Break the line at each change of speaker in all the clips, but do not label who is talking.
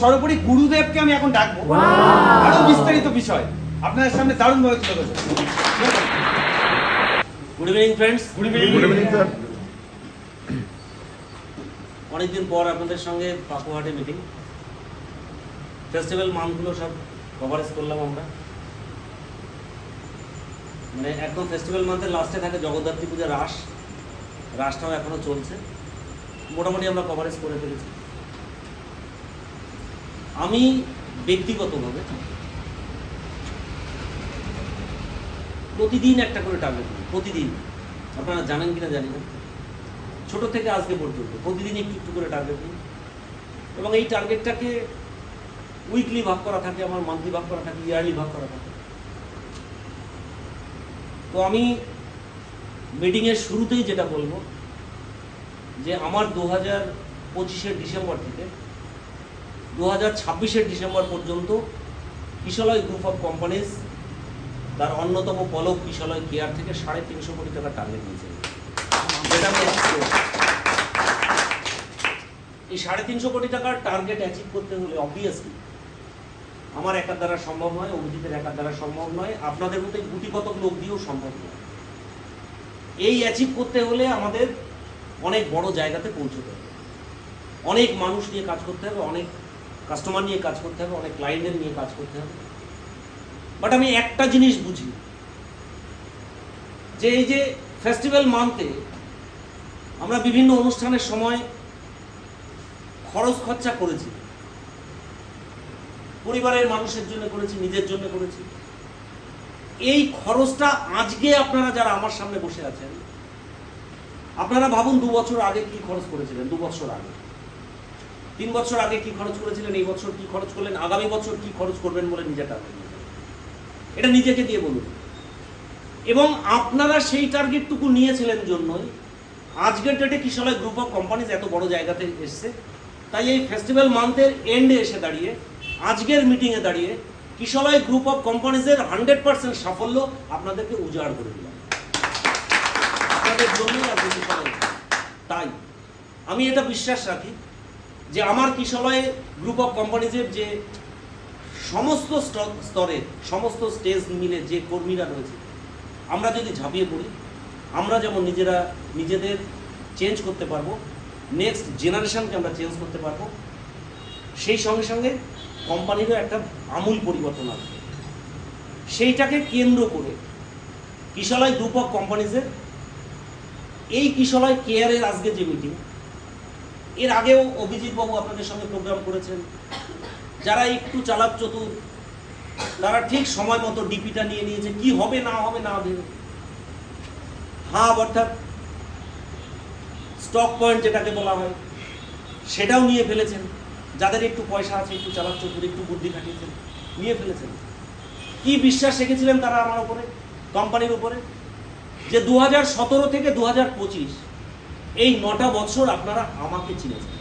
সর্বোপরি গুরুদেবকে আমি এখন ডাকবো। আরও বিস্তারিত বিষয়। আপনাদের সামনে দারুণ ভাবে তুলে ধরবো
good evening friends
good evening
good evening sir
অনেকদিন পর আপনাদের সঙ্গে পাকুহাটে মিটিং ফেস্টিভ্যাল মান্থগুলো সব কভারেজ করলাম আমরা। মানে একদম ফেস্টিভ্যাল মান্থের লাস্টে থাকে জগদ্ধাত্রী পূজা রাস রাসটাও এখনও চলছে। মোটামুটি আমরা কভারেজ করে ফেলেছি। আমি ব্যক্তিগতভাবে প্রতিদিন একটা করে টার্গেট নিই, প্রতিদিন। আপনারা জানেন কিনা জানি না। ছোট থেকে আজকে পর্যন্ত প্রতিদিন একটু একটু করে টার্গেট নিই। এবং এই টার্গেটটাকে উইকলি ভাগ করা থাকে, আমার মান্থলি ভাগ করা থাকে ইয়ারলি ভাগ করা থাকে। তো আমি মিটিংয়ের শুরুতেই যেটা বলব, যে আমার দু হাজার পঁচিশের ডিসেম্বর থেকে দু হাজার ছাব্বিশের ডিসেম্বর পর্যন্ত কিশলয় গ্রুপ অফ কোম্পানিজ তার অন্যতম পলক কিশলয় কেয়ার থেকে সাড়ে তিনশো কোটি টাকা টার্গেট নিয়েছে। এই সাড়ে তিনশো কোটি টাকার টার্গেট অ্যাচিভ করতে হলে অবভিয়াসলি আমার একার দ্বারা সম্ভব নয়, অভিজিতের একার দ্বারা সম্ভব নয়, আপনাদের মতো গুটি কতক লোক দিয়েও সম্ভব নয়। এই অ্যাচিভ করতে হলে আমাদের অনেক বড় জায়গাতে পৌঁছতে হবে। অনেক মানুষ নিয়ে কাজ করতে হবে, অনেক কাস্টমার নিয়ে কাজ করতে হবে, অনেক ক্লায়েন্টের নিয়ে কাজ করতে হবে। বাট আমি একটা জিনিস বুঝি, যে এই যে ফেস্টিভ্যাল মানতে আমরা বিভিন্ন অনুষ্ঠানের সময় খরচ খরচা করেছি। পরিবারের মানুষের জন্য করেছি, নিজের জন্য করেছি। এই খরচটা আজকে আপনারা যারা আমার সামনে বসে আছেন, আপনারা ভাবুন দু বছর আগে কি খরচ করেছিলেন, দু বছর আগে। তিন বছর আগে কি খরচ করেছিলেন, এই বছর কি খরচ করলেন, আগামী বছর কি খরচ করবেন বলে নিজের টার্গেট এটা নিজেকে দিয়ে বলুন। এবং আপনারা সেই টার্গেটটুকু নিয়েছিলেন জন্যই। আজকের ডেটে কিশলয় গ্রুপ অফ কোম্পানিজ এত বড় জায়গাতে এসছে। তাই এই ফেস্টিভ্যাল মান্থের এন্ডে এসে দাঁড়িয়ে, আজকের মিটিংয়ে দাঁড়িয়ে কিশলয় গ্রুপ অফ কোম্পানিজের হান্ড্রেড পার্সেন্ট সাফল্য আপনাদেরকে উজাড় করে দিলাম। আপনাদের জন্যই কিশলয় তাই আমি এটা বিশ্বাস রাখি যে আমার কিশলয় গ্রুপ অফ কোম্পানিজের যে সমস্ত স্তর- সমস্ত স্টেজ মিলে যে কর্মীরা রয়েছে, আমরা যদি ঝাঁপিয়ে পড়ি, আমরা যেমন নিজেরা নিজেদের চেঞ্জ করতে পারব নেক্সট জেনারেশনকে আমরা চেঞ্জ করতে পারব, সেই সঙ্গে সঙ্গে কোম্পানিরও একটা আমূল পরিবর্তন আসবে। সেইটাকে কেন্দ্র করে কিশলয় গ্রুপ অফ কোম্পানিজের এই কিশলয় কেয়ারের আজকে যে মিটিং এর আগেও অভিজিৎ বাবু আপনাদের সঙ্গে প্রোগ্রাম করেছেন। যারা একটু চালাক চতুর, তারা ঠিক সময় মতো ডিপিটা নিয়ে নিয়েছে, কি হবে, না হবে না হবে। হাব অর্থাৎ স্টক পয়েন্ট যেটাকে বলা হয়, সেটাও নিয়ে ফেলেছেন। যাদের একটু পয়সা আছে, একটু চালাক চতুর, একটু বুদ্ধি খাটিয়েছেন, নিয়ে ফেলেছেন। কি বিশ্বাস রেখেছিলেন তারা আমার উপরে কোম্পানির উপরে? যে দু থেকে দু পঁচিশ এই নটা বছর আপনারা আমাকে চিনেছেন।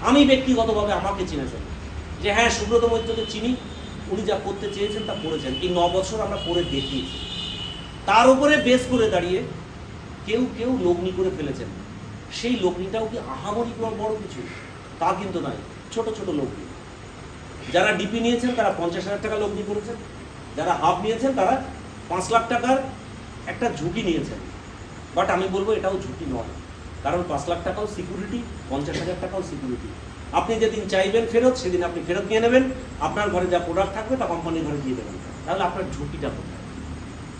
আমি ব্যক্তিগতভাবে আমাকে চিনেছেন। যে হ্যাঁ সুব্রত মৈত্রকে চিনি, উনি যা করতে চেয়েছেন তা করেছেন। এই ন বছর আমরা করে দেখিয়েছি। তার উপরে বেস করে দাঁড়িয়ে কেউ কেউ লগ্নি করে ফেলেছেন। সেই লগ্নিটাও কি আহামরি বড় কিছু? তা কিন্তু নয়, ছোট ছোট লগ্নি। যারা ডিপি নিয়েছেন, তারা পঞ্চাশ হাজার টাকা লগ্নি করেছেন। যারা হাফ নিয়েছেন, তারা পাঁচ লাখ টাকার একটা ঝুঁকি নিয়েছেন। বাট আমি বলব এটাও ঝুঁকি নয়। কারণ পাঁচ লাখ টাকাও সিকিউরিটি পঞ্চাশ হাজার টাকাও সিকিউরিটি আপনি যেদিন চাইবেন ফেরত সেদিন আপনি ফেরত নিয়ে নেবেন। আপনার ঘরে যা প্রোডাক্ট থাকবে তা কোম্পানির ঘরে দিয়ে দেবেন। তাহলে আপনার ঝুঁকিটা কোথায়?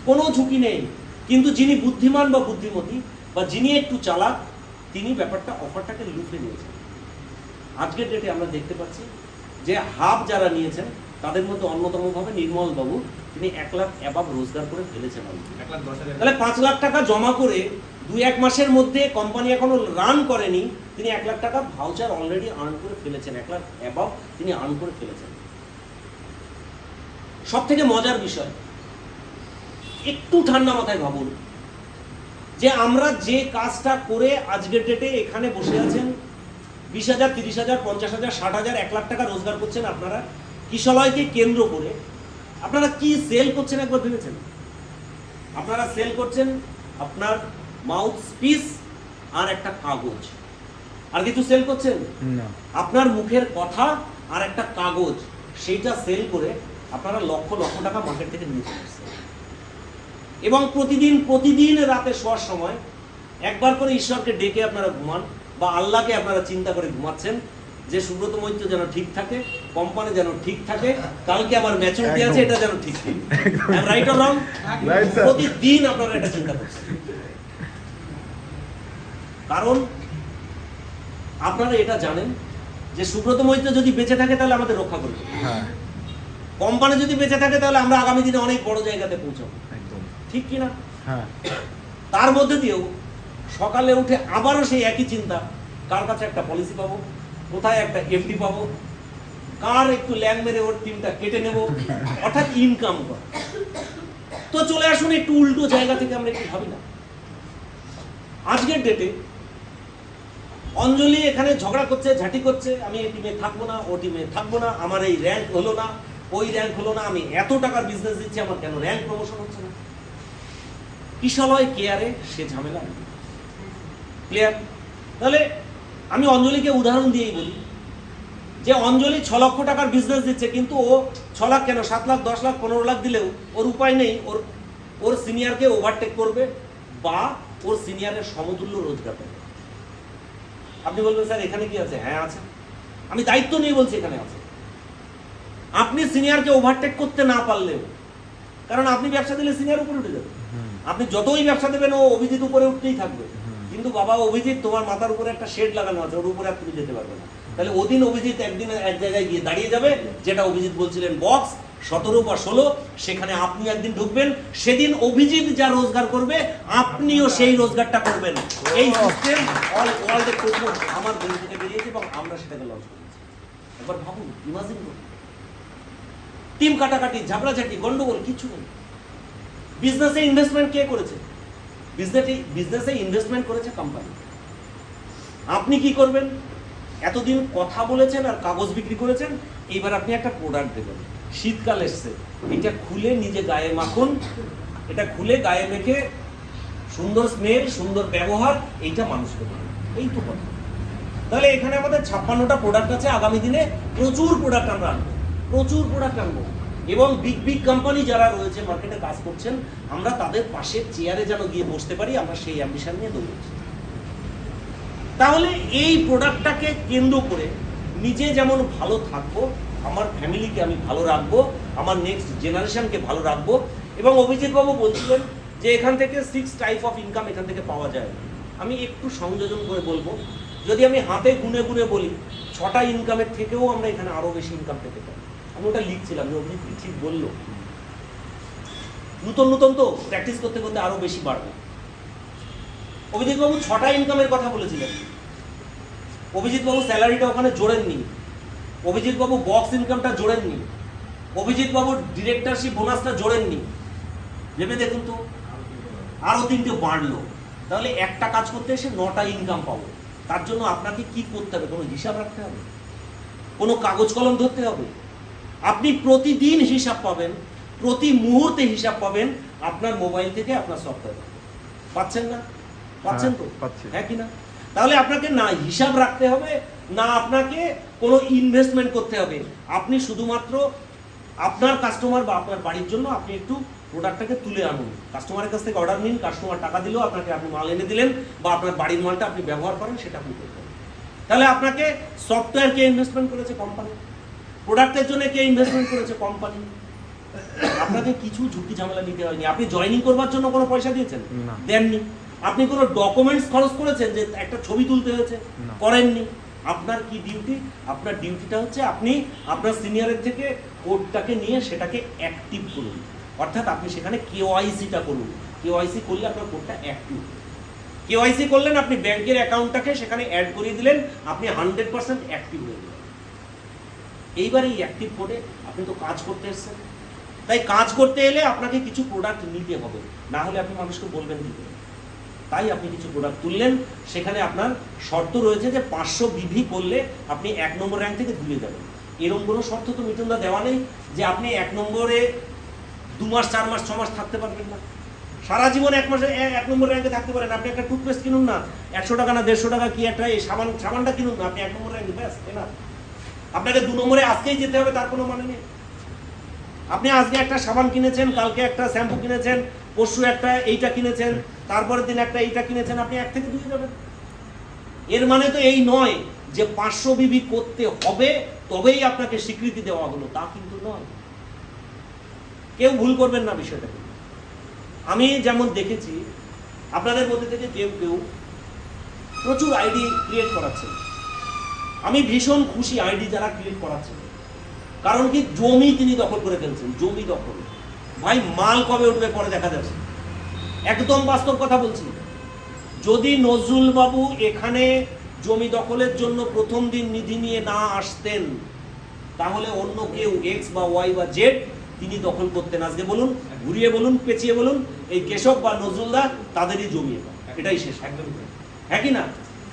কোনো ঝুঁকি নেই। কিন্তু যিনি বুদ্ধিমান বা বুদ্ধিমতী বা যিনি একটু চালাক তিনি ব্যাপারটা অফারটাকে লুফে নিয়েছেন। আজকের ডেটে আমরা দেখতে পাচ্ছি যে হাব যারা নিয়েছেন তাদের মধ্যে অন্যতমভাবে নির্মল বাবু তিনি এক লাখ অ্যাবাব রোজগার করে ফেলেছেন।
এক লাখ হাজার।
তাহলে পাঁচ লাখ টাকা জমা করে দুই এক মাসের মধ্যে কোম্পানি এখনও রান করেনি। তিনি এক লাখ টাকা ভাউচার অলরেডি আর্ন করে ফেলেছেন, এক লাখ অ্যাবাভ তিনি আর্ন করে ফেলেছেন। সব থেকে মজার বিষয়, একটু ঠান্ডা মাথায় ভাবুন, যে আমরা যে কাজটা করে আজকের ডেটে এখানে বসে আছেন, বিশ হাজার, তিরিশ হাজার, পঞ্চাশ হাজার, ষাট হাজার, এক লাখ টাকা রোজগার করছেন আপনারা, কিশলয়কে কেন্দ্র করে, আপনারা কি সেল করছেন একবার ভেবেছেন? আপনারা সেল করছেন আপনার মাউথ স্পিস আর একটা কাগজ। আর কিছু সেল করছেন? আপনার মুখের কথা আর একটা কাগজ সেইটা সেল করে আপনারা লক্ষ লক্ষ টাকা মার্কেট থেকে নিয়ে চলে এবং প্রতিদিন প্রতিদিন রাতে শোয়ার সময় একবার করে ঈশ্বরকে ডেকে আপনারা ঘুমান বা আল্লাহকে আপনারা চিন্তা করে ঘুমাচ্ছেন যে সুব্রত মৈত্র যেন ঠিক থাকে কোম্পানি যেন ঠিক থাকে কালকে আবার ম্যাচুরিটি আছে এটা যেন ঠিক থাকে। রাইট অর রং প্রতিদিন আপনারা এটা চিন্তা করছেন। কারণ আপনারা এটা জানেন যে সুব্রত মৈত্র যদি বেঁচে থাকে তাহলে আমাদের রক্ষা করবে।
হ্যাঁ।
কোম্পানি যদি বেঁচে থাকে তাহলে আমরা আগামী দিনে অনেক বড় জায়গাতে পৌঁছাবো।
একদম।
ঠিক কিনা
হ্যাঁ।
তার মধ্যে দিয়েও সকালে উঠে আবারও সেই একই চিন্তা কার কাছে একটা পলিসি পাবো? কোথায় একটা এফডি পাবো? কার একটু ল্যাং মেরে ওর টিমটা কেটে নেব? অর্থাৎ ইনকাম করা। তো চলে আসুন একটু উল্টো জায়গা থেকে আমরা একটু ভাবি না। আজকের ডেটে অঞ্জলি এখানে ঝগড়া করছে, ঝাঁটি করছে, আমি এই টিমে থাকব না, ও টিমে থাকব না, আমার এই র্যাঙ্ক হলো না, ওই র্যাঙ্ক হলো না, আমি এত টাকার বিজনেস দিচ্ছি, আমার কেন র্যাঙ্ক প্রমোশন হচ্ছে না? কিশালয় কেয়ারে সে ঝামেলা ক্লিয়ার তাহলে আমি অঞ্জলিকে উদাহরণ দিয়েই বলি, যে অঞ্জলি ছ লক্ষ টাকার বিজনেস দিচ্ছে, কিন্তু ও ছ লাখ কেন, সাত লাখ, দশ লাখ, পনেরো লাখ দিলেও ওর উপায় নেই, ওর ওর সিনিয়রকে ওভারটেক করবে বা ওর সিনিয়রের সমতুল্য রোজগার পাবে আপনি বলবেন স্যার এখানে কি আছে? হ্যাঁ আছে। আমি দায়িত্ব নিয়ে বলছি এখানে আছে। আপনি সিনিয়রকে ওভারটেক করতে না পারলেও কারণ আপনি ব্যবসা দিলে সিনিয়র উপরে উঠে যাবে। আপনি যতই ব্যবসা দেবেন ও অভিজিৎ উপরে উঠতেই থাকবে। কিন্তু বাবা অভিজিৎ তোমার মাথার উপরে একটা শেড লাগানো আছে ওর উপরে আর তুমি যেতে পারবে না। তাহলে ওদিন অভিজিৎ একদিন এক জায়গায় গিয়ে দাঁড়িয়ে যাবে, যেটা অভিজিৎ বলছিলেন বক্স সতেরো বা ষোলো, সেখানে আপনি একদিন ঢুকবেন। সেদিন অভিজিৎ যা রোজগার করবে, আপনিও সেই রোজগারটা করবেন। এই সিস্টেম অল ওয়ার্ল্ডে প্রথম আমার দেশ থেকে বেরিয়েছে এবং আমরা সেটাকে লঞ্চ করেছি। একবার ভাবুন ইমাজিন করুন। টিম কাটাকাটি, ঝাপড়াঝাটি, গন্ডগোল, কিছু নেই। বিজনেসে ইনভেস্টমেন্ট কে করেছে? বিজনেসে বিজনেসে ইনভেস্টমেন্ট করেছে কোম্পানি আপনি কি করবেন? এতদিন কথা বলেছেন আর কাগজ বিক্রি করেছেন এইবার আপনি একটা প্রোডাক্ট দেবেন। শীতকাল এসছে, এটা খুলে নিজে গায়ে মাখুন, এটা খুলে গায়ে মেখে সুন্দর স্মেল, সুন্দর ব্যবহার, এইটা মানুষকে এই তো কথা। তাহলে এখানে আমাদের ছাপ্পান্নটা প্রোডাক্ট আছে, আগামী দিনে প্রচুর প্রোডাক্ট আমরা আনব, প্রচুর প্রোডাক্ট আনব। এবং বিগ বিগ কোম্পানি যারা রয়েছে মার্কেটে কাজ করছেন, আমরা তাদের পাশের চেয়ারে যেন গিয়ে বসতে পারি, আমরা সেই অ্যাম্বিশন নিয়ে দৌড়েছি তাহলে এই প্রোডাক্টটাকে কেন্দ্র করে নিজে যেমন ভালো থাকব, আমার ফ্যামিলিকে আমি ভালো রাখব, আমার নেক্সট জেনারেশনকে ভালো রাখব, এবং অভিজিৎবাবু বলছিলেন যে এখান থেকে সিক্স টাইপ অফ ইনকাম এখান থেকে পাওয়া যায়। আমি একটু সংযোজন করে বলব, যদি আমি হাতে গুনে গুনে বলি, ছটা ইনকামের থেকেও আমরা এখানে আরও বেশি ইনকাম পেতে পারি। আমি ওটা লিখছিলাম, যে অভিজিৎ ঠিক বলল। নতুন নতুন তো প্র্যাকটিস করতে করতে আরও বেশি বাড়বে। অভিজিৎ বাবু ছটা ইনকামের কথা বলেছিলেন। অভিজিৎ বাবু স্যালারিটা ওখানে জোড়েননি অভিজিৎ বাবু বক্স ইনকামটা জোড়েননি অভিজিৎ বাবুর ডিরেক্টরশিপ বোনাসটা জোড়েননি ভেবে দেখুন তো, আরও তিনটে বাড়লো। তাহলে একটা কাজ করতে এসে নটা ইনকাম পাবো। তার জন্য আপনাকে কি করতে হবে? কোনো হিসাব রাখতে হবে? কোনো কাগজ কলম ধরতে হবে? আপনি প্রতিদিন হিসাব পাবেন, প্রতি মুহূর্তে হিসাব পাবেন আপনার মোবাইল থেকে আপনার সফটওয়্যার পাচ্ছেন না? পাচ্ছেন তো?
হ্যাঁ।
হ্যাঁ কি না? তাহলে আপনাকে না হিসাব রাখতে হবে না আপনাকে কোনো ইনভেস্টমেন্ট করতে হবে। আপনি শুধুমাত্র আপনার কাস্টমার বা আপনার বাড়ির জন্য আপনি একটু প্রোডাক্টটাকে তুলে আনুন। কাস্টমারের কাছ থেকে অর্ডার নিন কাস্টমার টাকা দিলেও আপনাকে আপনি মাল এনে দিলেন বা আপনার বাড়ির মালটা আপনি ব্যবহার করেন সেটা আপনি করবেন তাহলে আপনাকে সফটওয়্যার কে ইনভেস্টমেন্ট করেছে কোম্পানি প্রোডাক্টের জন্য কে ইনভেস্টমেন্ট করেছে কোম্পানি আপনাকে কিছু ঝুঁকি ঝামেলা নিতে হয়নি। আপনি জয়েনিং করবার জন্য কোনো পয়সা দিয়েছেন?
না।
দেননি। আপনি কোনো ডকুমেন্টস খরচ করেছেন যে একটা ছবি তুলতে হয়েছে? করেননি। আপনার কি ডিউটি আপনার ডিউটিটা হচ্ছে আপনি আপনার সিনিয়রের থেকে কোডটাকে নিয়ে সেটাকে অ্যাক্টিভ করুন। অর্থাৎ আপনি সেখানে কেওয়াইসিটা করুন। কেওয়াইসি করলে আপনার কোডটা অ্যাক্টিভ কেওয়াইসি করলেন আপনি ব্যাংকের অ্যাকাউন্টটাকে সেখানে অ্যাড করিয়ে দিলেন আপনি হান্ড্রেড পার্সেন্ট অ্যাক্টিভ হয়ে গেলেন। এইবার এই অ্যাক্টিভ কোডে আপনি তো কাজ করতে এসেছেন। তাই কাজ করতে এলে আপনাকে কিছু প্রোডাক্ট নিতে হবে। না হলে আপনি মানুষকে বলবেন দিতে তাই আপনি কিছু প্রোডাক্ট তুললেন, সেখানে আপনার শর্ত রয়েছে যে পাঁচশো বিভি করলে আপনি এক নম্বর র্যাঙ্ক থেকে দূরে যাবেন। এরকম কোনো শর্ত তো মিটুনদা দেওয়া নেই, যে আপনি এক নম্বরে দু মাস, চার মাস, ছ মাস থাকতে পারবেন না। সারা জীবন এক মাসে এক নম্বর র্যাঙ্কে থাকতে পারেন। আপনি একটা টুথপেস্ট কিনুন না, একশো টাকা না দেড়শো টাকা কি একটা এই সাবান, সাবানটা কিনুন না, আপনি এক নম্বর র্যাঙ্কে ব্যাস না? আপনাকে দু নম্বরে আজকেই যেতে হবে, তার কোনো মানে নেই। আপনি আজকে একটা সাবান কিনেছেন, কালকে একটা শ্যাম্পু কিনেছেন পরশু একটা, এইটা কিনেছেন, তারপরের দিন একটা, এইটা কিনেছেন, আপনি এক থেকে দুই যাবেন। এর মানে তো এই নয় যে পাঁচশো বিবি করতে হবে, তবেই আপনাকে স্বীকৃতি দেওয়া হলো, তা কিন্তু নয়। কেউ ভুল করবেন না বিষয়টাকে আমি যেমন দেখেছি, আপনাদের মধ্যে থেকে কেউ কেউ প্রচুর আইডি ক্রিয়েট করাচ্ছেন। আমি ভীষণ খুশি আইডি যারা ক্রিয়েট করাচ্ছেন। কারণ কি, জমি তিনি দখল করে ফেলছেন, জমি দখল। ভাই মাল কবে উঠবে পরে দেখা যাচ্ছে একদম বাস্তব কথা বলছি। যদি নজরুল বাবু এখানে জমি দখলের জন্য প্রথম দিন নিধি নিয়ে না আসতেন তাহলে অন্য কেউ এক্স বা ওয়াই বা জেড তিনি দখল করতেন। আজকে বলুন ঘুরিয়ে বলুন পেঁচিয়ে বলুন এই কেশব বা নজরুলদা তাদেরই জমি এটা। এটাই শেষ।
একদম
হ্যাঁ কি না?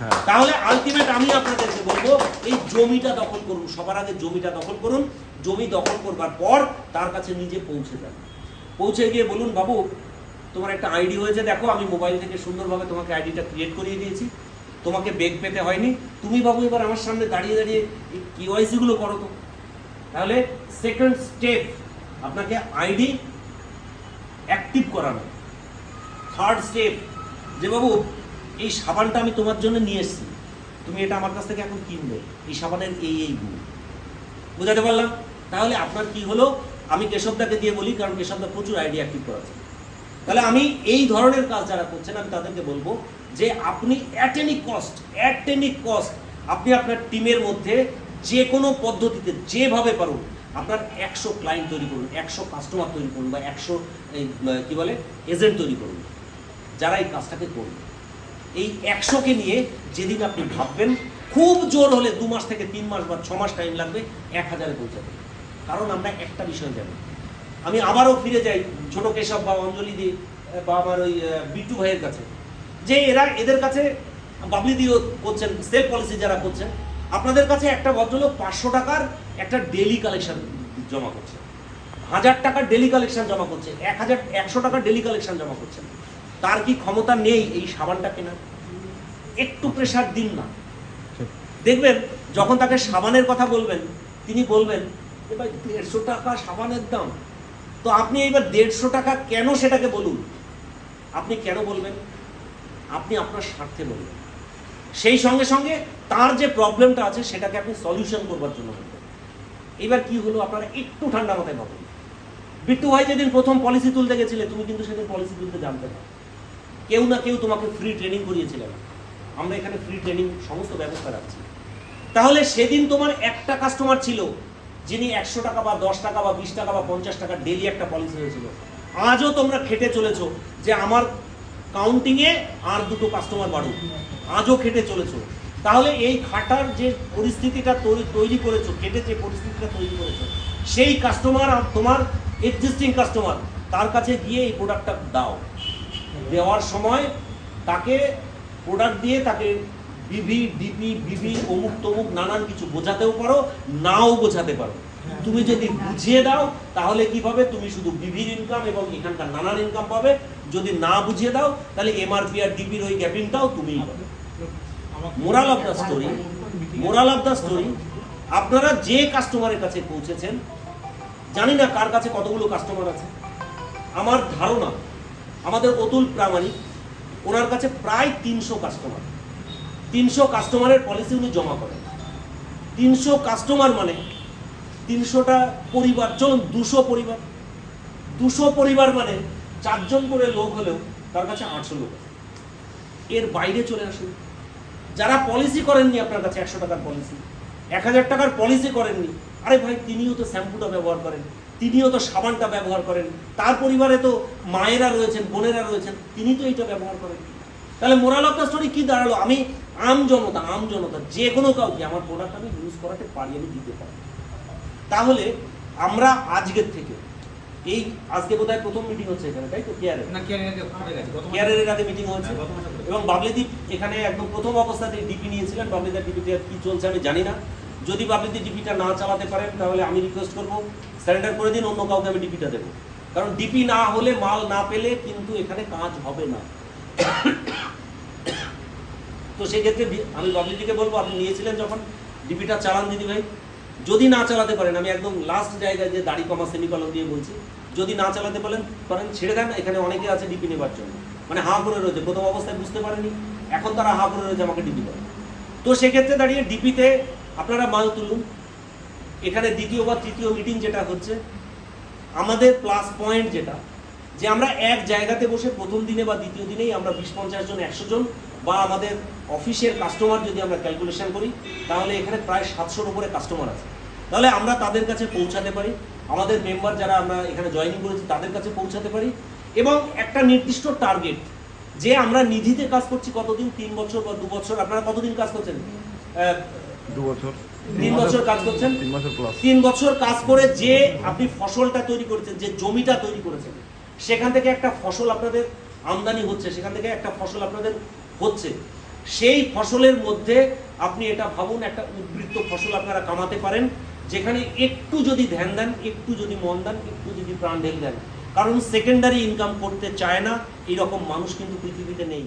হ্যাঁ।
তাহলে আলটিমেট আমি আপনাদেরকে বলব এই জমিটা দখল করুন সবার আগে জমিটা দখল করুন। জমি দখল করবার পর তার কাছে নিজে পৌঁছে যান। পৌঁছে গিয়ে বলুন, বাবু, তোমার একটা আইডি হয়েছে, দেখো, আমি মোবাইল থেকে সুন্দরভাবে তোমাকে আইডিটা ক্রিয়েট করিয়ে দিয়েছি। তোমাকে বেগ পেতে হয়নি। তুমি বাবু এবার আমার সামনে দাঁড়িয়ে দাঁড়িয়ে কিওয়াইসি গুলো করো তো। তাহলে সেকেন্ড স্টেপ আপনাকে আইডি অ্যাক্টিভ করানো। থার্ড স্টেপ যে বাবু, এই সাবানটা আমি তোমার জন্য নিয়ে এসেছি। তুমি এটা আমার কাছ থেকে এখন কিনবে। এই সাবানের এই এই গুণ। বুঝাতে পারলাম? তাহলে আপনার কি হলো? আমি কেশবদাকে দিয়ে বলি, কারণ কেশবদা প্রচুর আইডিয়া অ্যাক্টিভ যায় তাহলে আমি এই ধরনের কাজ যারা করছেন, আমি তাদেরকে বলব যে আপনি at any cost at any cost আপনি আপনার টিমের মধ্যে যে কোনো পদ্ধতিতে যেভাবে পারুন, আপনার একশো ক্লায়েন্ট তৈরি করুন, একশো কাস্টমার তৈরি করুন বা একশো কি বলে এজেন্ট তৈরি করুন, যারা এই কাজটাকে করবে। এই একশোকে নিয়ে যেদিন আপনি ভাববেন, খুব জোর হলে দু মাস থেকে তিন মাস বা ছ মাস টাইম লাগবে, এক হাজারে পৌঁছাবে কারণ আমরা একটা বিষয় জানি। আমি আবারও ফিরে যাই ছোট কেশব বা অঞ্জলি দি, বা আমার ওই বিট্টু ভাইয়ের কাছে। যে এরা, এদের কাছে বাবলি দিও করছেন সেলফ পলিসি যারা করছেন, আপনাদের কাছে একটা ভদ্রলোক পাঁচশো টাকার একটা ডেলি কালেকশন জমা করছে। হাজার টাকার ডেলি কালেকশন জমা করছে, এক হাজার, একশো টাকার ডেলি কালেকশন জমা করছেন তার কি ক্ষমতা নেই এই সাবানটা কেনার? একটু প্রেশার দিন না। দেখবেন, যখন তাকে সাবানের কথা বলবেন, তিনি বলবেন ভাই দেড়শো টাকা সাবানের দাম। তো আপনি এইবার দেড়শো টাকা কেন সেটাকে বলুন? আপনি কেন বলবেন? আপনি আপনার স্বার্থে বলবেন। সেই সঙ্গে সঙ্গে তার যে প্রবলেমটা আছে, সেটাকে আপনি সলিউশন করবার জন্য বলবেন। এবার কি হলো আপনারা একটু ঠান্ডা মাথায় ভাবুন। বিট্টু ভাই যেদিন প্রথম পলিসি তুলতে গেছিলে, তুমি কিন্তু সেদিন পলিসি তুলতে জানতে না কেউ না কেউ তোমাকে ফ্রি ট্রেনিং করিয়েছিলেন। আমরা এখানে ফ্রি ট্রেনিং সমস্ত ব্যবস্থা রাখছি। তাহলে সেদিন তোমার একটা কাস্টমার ছিল যিনি একশো টাকা বা দশ টাকা বা বিশ টাকা বা পঞ্চাশ টাকা ডেলি একটা পলিসি হয়েছিল। আজও তোমরা খেটে চলেছো যে আমার কাউন্টিংয়ে আর দুটো কাস্টমার বাড়ুক। আজও খেটে চলেছো। তাহলে এই খাটার যে পরিস্থিতিটা তৈরি তৈরি করেছ খেটে যে পরিস্থিতিটা তৈরি করেছ, সেই কাস্টমার তোমার এক্সিস্টিং কাস্টমার তার কাছে গিয়ে এই প্রোডাক্টটা দাও। দেওয়ার সময় তাকে প্রোডাক্ট দিয়ে তাকে বিভি, ডিপি, বিভি, অমুক তমুক, নানান কিছু বোঝাতেও পারো, নাও বোঝাতে পারো। তুমি যদি বুঝিয়ে দাও, তাহলে কি পাবে? তুমি শুধু বিভির ইনকাম এবং এখানকার নানান ইনকাম পাবে। যদি না বুঝিয়ে দাও, তাহলে এমআরপি আর ডিপির ওই গ্যাপিংটাও তুমিই পাবে। Moral of the story moral of the story আপনারা যে কাস্টমারের কাছে পৌঁছেছেন, জানি না কার কাছে কতগুলো কাস্টমার আছে। আমার ধারণা, আমাদের অতুল প্রামাণিক, ওনার কাছে প্রায় তিনশো কাস্টমার তিনশো কাস্টমারের পলিসি উনি জমা করেন। তিনশো কাস্টমার মানে তিনশোটা পরিবার, চলুন দুশো পরিবার। দুশো পরিবার মানে চারজন করে লোক হলেও তার কাছে আটশো লোক এর বাইরে চলে আসুন। যারা পলিসি করেননি আপনার কাছে একশো টাকার পলিসি এক হাজার টাকার পলিসি করেননি, আরে ভাই তিনিও তো শ্যাম্পুটা ব্যবহার করেন, তিনিও তো সাবানটা ব্যবহার করেন, তার পরিবারে তো মায়েরা রয়েছেন, বোনেরা রয়েছেন, তিনি তো এইটা ব্যবহার করেন তাহলে মোরাল অফ দ্য স্টোরি কি দাঁড়াল? আমি আম জনতা আম জনতা যে কোনো কাউকে আমার প্রোডাক্ট আমি ইউজ করাতে পারি আমি দিতে পারি। তাহলে আমরা আজকের থেকে এই আজকে বোধহয় প্রথম মিটিং হচ্ছে এখানে তাই তো? কেয়ারে
না কি আগে গেছে গত মাসে-
কেয়ারের আগে মিটিং হয়েছে।
হ্যাঁ, করেছে।
এবং বাবলিদীপ এখানে একদম প্রথম অবস্থাতে ডিপি নিয়েছিলেন। বাবলিদার ডিপিটা কি চলছে আমি জানি না। যদি বাবলিদি ডিপিটা না চালাতে পারেন তাহলে আমি রিকোয়েস্ট করব স্যারেন্ডার করে দিন অন্য কাউকে আমি ডিপিটা দেবো। কারণ ডিপি না হলে মাল না পেলে কিন্তু এখানে কাজ হবে না। তো সেক্ষেত্রে আমি বাবলিদিকে বলব, আপনি নিয়েছিলেন যখন ডিপিটা চালান দিদি ভাই। যদি না চালাতে পারেন, আমি একদম লাস্ট জায়গায় যে দাড়ি কমা সেমিকলন দিয়ে বলছি, যদি না চালাতে পারেন পারেন ছেড়ে দেন, এখানে অনেকে আছে ডিপি নেবার জন্য। মানে হা করে রয়েছে, প্রথম অবস্থায় বুঝতে পারেনি, এখন তারা হা করে রয়েছে আমাকে ডিপি দেয় তো সেক্ষেত্রে দাঁড়িয়ে ডিপিতে আপনারা মাল তুলুন। এখানে দ্বিতীয় বা তৃতীয় মিটিং যেটা হচ্ছে, আমাদের প্লাস পয়েন্ট যেটা, যে আমরা এক জায়গাতে বসে প্রথম দিনে বা দ্বিতীয় দিনেই আমরা বিশ পঞ্চাশ জন, একশো জন বা আমাদের অফিসের কাস্টমার যদি আমরা ক্যালকুলেশন করি তাহলে এখানে প্রায় সাতশোর উপরে কাস্টমার আছে। তাহলে আমরা তাদের কাছে পৌঁছাতে পারি আমাদের মেম্বার যারা আমরা এখানে জয়েনিং করেছি তাদের কাছে পৌঁছাতে পারি এবং একটা নির্দিষ্ট টার্গেট যে আমরা নিধিতে কাজ করছি কতদিন তিন বছর বা দু বছর আপনারা কতদিন কাজ করছেন?
দু বছর।
তিন বছর কাজ করছেন? তিন বছর কাজ করে যে আপনি ফসলটা তৈরি করেছেন যে জমিটা তৈরি করেছেন সেখান থেকে একটা ফসল আপনাদের আমদানি হচ্ছে সেখান থেকে একটা ফসল আপনাদের হচ্ছে। সেই ফসলের মধ্যে আপনি এটা ভাবুন, একটা উদ্বৃত্ত ফসল আপনারা কামাতে পারেন, যেখানে একটু যদি ধ্যান দেন, একটু যদি মন দেন, একটু যদি প্রাণ ঢেল দেন। কারণ সেকেন্ডারি ইনকাম করতে চায় না, এরকম মানুষ কিন্তু পৃথিবীতে নেই।